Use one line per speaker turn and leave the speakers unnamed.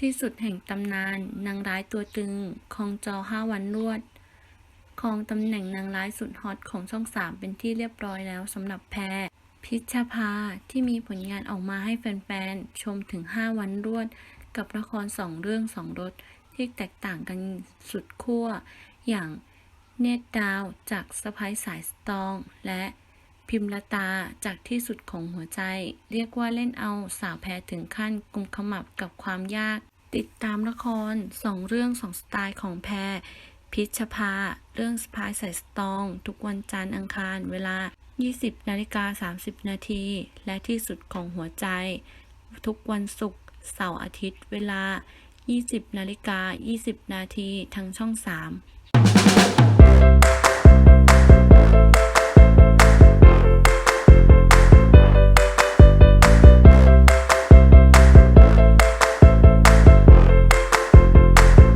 ที่สุดแห่งตำนานนางร้ายตัวตึงคองจอ5วันรวดครองตำแหน่งนางร้ายสุดฮอตของช่อง3เป็นที่เรียบร้อยแล้วสำหรับแพรพิชภาที่มีผลงานออกมาให้แฟนๆ ชมถึง 5 วันรวด กับละคร2เรื่อง2รสที่แตกต่างกันสุดขั้ว อย่างเนตดาวจากสะพ้ายสายสตอง และ พิมลตาจากที่สุดของหัวใจ เรียกว่าเล่นเอาสาวแพรถึงขั้นกุมขมับกับความยาก ติดตามละครสองเรื่องสองสไตล์ของแพรพิชภา เรื่องสปายสายสตอง ทุกวันจันทร์อังคารเวลา 20นาฬิกา30 นาที และที่สุดของหัวใจ ทุกวันศุกร์เสาร์อาทิตย์เวลา 20นาฬิกา20 นาทีทางช่อง 3